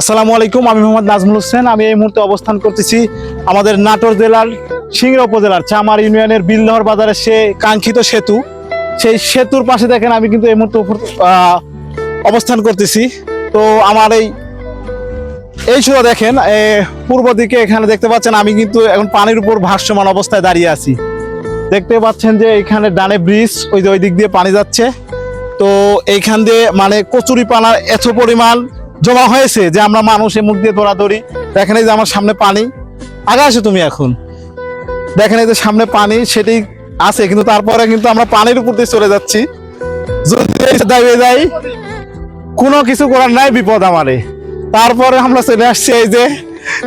আসসালামু আলাইকুম, আমি মোহাম্মদ নাজমুল হোসেন। আমি এই মুহূর্তে অবস্থান করতেছি আমাদের নাটোর জেলার সিংড়া উপজেলার, চামার ইউনিয়নের বিলদহর বাজারের সে কাঙ্ক্ষিত সেতু। সেই সেতুর পাশে দেখেন আমি কিন্তু এই মুহূর্তে অবস্থান করতেছি। তো আমার এই এই শুধু দেখেন পূর্ব দিকে এখানে দেখতে পাচ্ছেন আমি কিন্তু এখন পানির উপর ভাসমান অবস্থায় দাঁড়িয়ে আছি। দেখতে পাচ্ছেন যে এখানে ডানে ব্রিজ, ওই যে ওই দিক দিয়ে পানি যাচ্ছে। তো এইখান দিয়ে মানে কচুরি পানার এত পরিমাণ জমা হয়েছে যে আমরা মানুষের মুখ দিয়ে দৌড়াদৌড়ি দেখেন এই যে আমার সামনে পানি। আগে আসো তুমি এখন? দেখেন এই যে সামনে পানি, সেটি আছে, কিন্তু তারপরে কিন্তু আমরা পানির উপর দিয়ে চলে যাচ্ছি। যদি যাই, কোনো কিছু করার নাই বিপদ আমারে। তারপরে আমরা চলে আসছি এই যে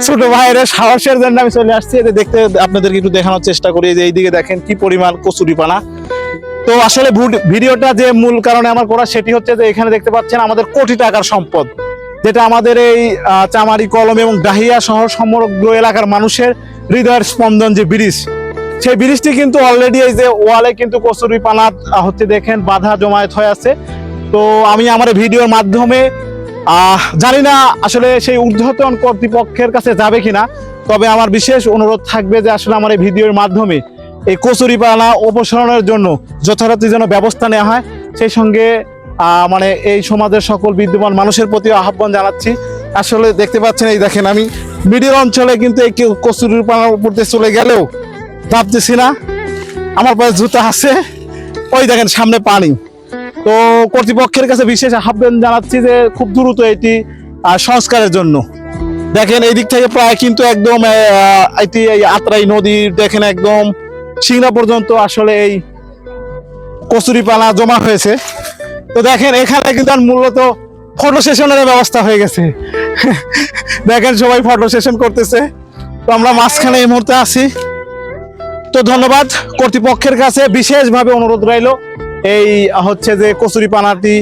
ছোট ভাইয়ের সাহসের জন্য আমি চলে আসছি। এই যে দেখতে, আপনাদেরকে একটু দেখানোর চেষ্টা করি। যে এইদিকে দেখেন কি পরিমাণ কচুরি পানা তো আসলে ভুড- ভিডিওটা যে মূল কারণে আমার করা, সেটি হচ্ছে যে এখানে দেখতে পাচ্ছেন আমাদের কোটি টাকার সম্পদ। যেটা আমাদের এই চামারি, কলম এবং ডাহিয়া শহর সমগ্র এলাকার মানুষের হৃদয়ের স্পন্দন যে ব্রিজ, সেই ব্রিজটি কিন্তু অলরেডি এই যে ওয়ালে কিন্তু কচুরি পানা হচ্ছে দেখেন, বাধা জমায়েত হয়ে আছে। তো আমি আমার ভিডিওর মাধ্যমে জানি না আসলে সেই ঊর্ধ্বতন কর্তৃপক্ষের কাছে যাবে কিনা, তবে আমার বিশেষ অনুরোধ থাকবে যে আসলে আমার এই ভিডিওর মাধ্যমে এই কচুরি পানা অপসারণের জন্য যথাযথ যেন ব্যবস্থা নেওয়া হয়। সেই সঙ্গে মানে এই সমাজের সকল বিদ্যমান মানুষের প্রতি আহ্বান জানাচ্ছি। আসলে দেখতে পাচ্ছেন, এই দেখেন আমি মিডিল অঞ্চলে কিন্তু এই কেউ কচুরি পানার চলে গেলেও ভাবতেছি না, আমার পায়ে জুতা আছে। ওই দেখেন, সামনে পানি। তো কর্তৃপক্ষের কাছে বিশেষ আহ্বান জানাচ্ছি যে খুব দ্রুত এটি সংস্কারের জন্য। দেখেন, এই দিক থেকে প্রায় কিন্তু একদম এটি এই আত্রাই নদী, দেখেন একদম সিংড়া পর্যন্ত আসলে এই কচুরি পানা জমা হয়েছে। তো দেখেন, এখানে কিন্তু আর মূলত ফটো সেশনের ব্যবস্থা হয়ে গেছে। দেখেন সবাই ফটো সেশন করতেছে। তো আমরা মাঝখানে এই মুহূর্তে আছি। তো ধন্যবাদ। কর্তৃপক্ষের কাছে বিশেষভাবে অনুরোধ রইল, এই হচ্ছে যে কচুরি পানাটি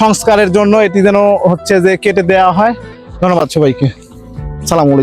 সংস্কারের জন্য এটি যেন হচ্ছে যে কেটে দেওয়া হয়। ধন্যবাদ সবাইকে। সালাম আলাইকুম